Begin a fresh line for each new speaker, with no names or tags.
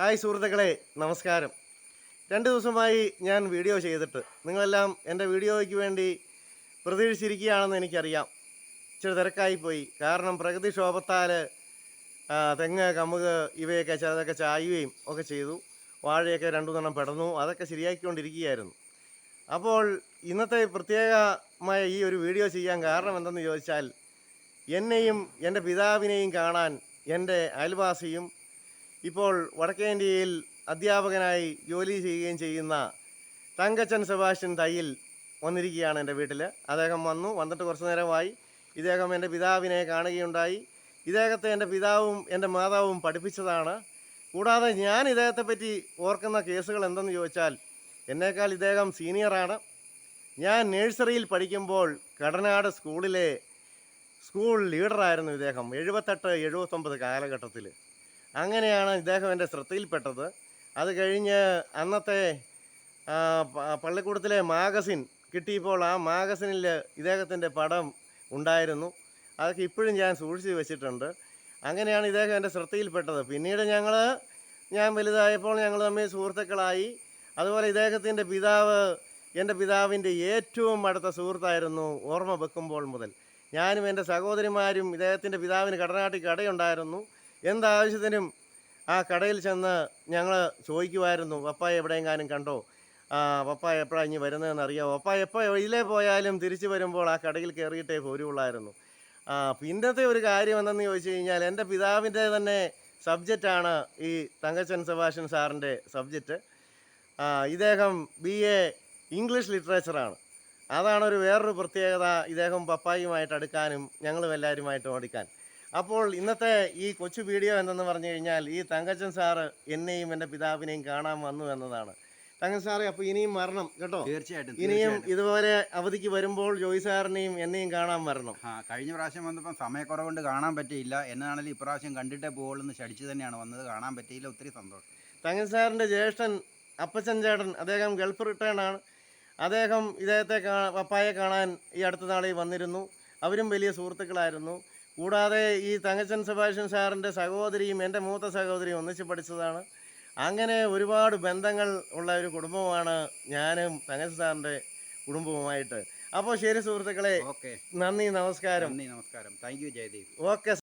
Hi സുഹൃത്തുക്കളെ നമസ്കാരം. രണ്ട് ദിവസമായി ഞാൻ വീഡിയോ ചെയ്തിട്ട് നിങ്ങളെല്ലാം എന്റെ വീഡിയോയ്ക്ക് വേണ്ടി പ്രതീക്ഷിച്ചിരിക്കുകയാണെന്ന് എനിക്കറിയാം. ഇച്ചിരി തിരക്കായിപ്പോയി കാരണം പ്രകൃതിക്ഷോഭത്താൽ തെങ്ങ് കമുക് ഇവയൊക്കെ ചിലതൊക്കെ ചായുകയും ഒക്കെ ചെയ്തു. വാഴയൊക്കെ രണ്ടു നേരം പെടന്നു. അതൊക്കെ ശരിയാക്കിക്കൊണ്ടിരിക്കുകയായിരുന്നു അപ്പോൾ ഇന്നത്തെ പ്രത്യേകമായ ഈ ഒരു വീഡിയോ ചെയ്യാൻ കാരണം എന്തെന്ന് ചോദിച്ചാൽ എന്നെയും എന്റെ പിതാവിനെയും കാണാൻ എന്റെ അയൽവാസിയും ഇപ്പോൾ വടക്കേന്ത്യയിൽ അധ്യാപകനായി ജോലി ചെയ്യുകയും ചെയ്യുന്ന തങ്കച്ചൻ സെബാസ്റ്റ്യൻ തയ്യിൽ വന്നിരിക്കുകയാണ് എന്റെ വീട്ടിൽ അദ്ദേഹം വന്നു വന്നിട്ട് കുറച്ച് നേരമായി ഇദ്ദേഹം എന്റെ പിതാവിനെ കാണുകയുണ്ടായി. ഇദ്ദേഹത്തെ എന്റെ പിതാവും എന്റെ മാതാവും പഠിപ്പിച്ചതാണ്. കൂടാതെ ഞാൻ ഇദ്ദേഹത്തെ പറ്റി ഓർക്കുന്ന കേസുകൾ എന്തെന്ന് ചോദിച്ചാൽ എന്നേക്കാൾ ഇദ്ദേഹം സീനിയറാണ് ഞാൻ നഴ്സറിയിൽ പഠിക്കുമ്പോൾ കടനാട് സ്കൂളിലെ സ്കൂൾ ലീഡറായിരുന്നു ഇദ്ദേഹം എഴുപത്തെട്ട് എഴുപത്തൊമ്പത് കാലഘട്ടത്തിൽ അങ്ങനെയാണ് ഇദ്ദേഹം എന്റെ ശ്രദ്ധയിൽപ്പെട്ടത്. അത് കഴിഞ്ഞ് അന്നത്തെ പള്ളിക്കൂടത്തിലെ മാഗസിൻ കിട്ടിയപ്പോൾ ആ മാഗസിനിൽ ഇദ്ദേഹത്തിന്റെ പടം ഉണ്ടായിരുന്നു. അതൊക്കെ ഇപ്പോഴും ഞാൻ സൂക്ഷിച്ച് വെച്ചിട്ടുണ്ട്. അങ്ങനെയാണ് ഇദ്ദേഹം എന്റെ ശ്രദ്ധയിൽപ്പെട്ടത്. പിന്നീട് ഞങ്ങൾ ഞാൻ വലുതായപ്പോൾ ഞങ്ങൾ തമ്മിൽ സുഹൃത്തുക്കളായി. അതുപോലെ ഇദ്ദേഹത്തിന്റെ പിതാവ് എന്റെ പിതാവിന്റെ ഏറ്റവും അടുത്ത സുഹൃത്തായിരുന്നു ഓർമ്മ വെക്കുമ്പോൾ മുതൽ. ഞാനും എന്റെ സഹോദരിമാരും ഇദ്ദേഹത്തിന്റെ പിതാവിന് കടനാട്ടിൽ കടയുണ്ടായിരുന്നു. എന്താവശ്യത്തിനും ആ കടയിൽ ചെന്ന് ഞങ്ങൾ ചോദിക്കുമായിരുന്നു പപ്പായ എവിടെയെങ്ങാനും കണ്ടോ? ആ പപ്പായ എപ്പോഴാണ് ഇനി വരുന്നതെന്ന് അറിയാമോ പപ്പ എപ്പോൾ ഇതിലേ പോയാലും തിരിച്ചു വരുമ്പോൾ ആ കടയിൽ കയറിയിട്ടേ പോരുള്ളായിരുന്നു. ആ പിന്നത്തെ ഒരു കാര്യം എന്തെന്ന് ചോദിച്ചു കഴിഞ്ഞാൽ എന്റെ പിതാവിന്റെ തന്നെ സബ്ജക്റ്റാണ് ഈ തങ്കച്ചൻ സുഭാഷൻ സാറിന്റെ സബ്ജക്റ്റ്. ഇദ്ദേഹം ബി എ ഇംഗ്ലീഷ് ലിറ്ററേച്ചറാണ്. അതാണ് ഒരു വേറൊരു പ്രത്യേകത ഇദ്ദേഹം പപ്പായുമായിട്ട് അടുക്കാനും ഞങ്ങളും എല്ലാവരുമായിട്ടും അടുക്കാൻ അപ്പോൾ ഇന്നത്തെ ഈ കൊച്ചു വീഡിയോ എന്തെന്ന് പറഞ്ഞു കഴിഞ്ഞാൽ ഈ തങ്കച്ചൻ സാറ് എന്നെയും എന്റെ പിതാവിനെയും കാണാൻ വന്നു എന്നതാണ്. തങ്കൻ സാറേ അപ്പോൾ ഇനിയും വരണം കേട്ടോ?
തീർച്ചയായിട്ടും
ഇനിയും. ഇതുപോലെ അവധിക്ക് വരുമ്പോൾ ജോയി സാറിനെയും എന്നെയും കാണാൻ വരണം.
ആ കഴിഞ്ഞ പ്രാവശ്യം വന്നപ്പോൾ സമയക്കുറവ് കൊണ്ട് കാണാൻ പറ്റിയില്ല. എന്നാണെങ്കിലും ഇപ്രാവശ്യം കണ്ടിട്ടേ പോകുള്ളൂ എന്ന് ശടിച്ചു തന്നെയാണ് വന്നത്. കാണാൻ പറ്റിയില്ല ഒത്തിരി സന്തോഷം.
തങ്കൻ സാറിന്റെ ജ്യേഷ്ഠൻ അപ്പച്ചൻ ചേട്ടൻ അദ്ദേഹം ഗൾഫ് റിട്ടേൺ ആണ്. അദ്ദേഹം ഇദ്ദേഹത്തെ പപ്പായെ കാണാൻ ഈ അടുത്ത നാളിൽ വന്നിരുന്നു. അവരും വലിയ സുഹൃത്തുക്കളായിരുന്നു. കൂടാതെ ഈ തങ്കച്ചൻ സുഭാഷൻ സാറിന്റെ സഹോദരിയും എന്റെ മൂത്ത സഹോദരിയും ഒന്നിച്ച് പഠിച്ചതാണ്. അങ്ങനെ ഒരുപാട് ബന്ധങ്ങൾ ഉള്ള ഒരു കുടുംബമാണ് ഞാനും തങ്കച്ചൻ സാറിന്റെ കുടുംബവുമായിട്ട്. അപ്പോൾ ശരി സുഹൃത്തുക്കളെ
ഓക്കെ.
നന്ദി നമസ്കാരം.
നന്ദി നമസ്കാരം. Thank you Jayadev
okay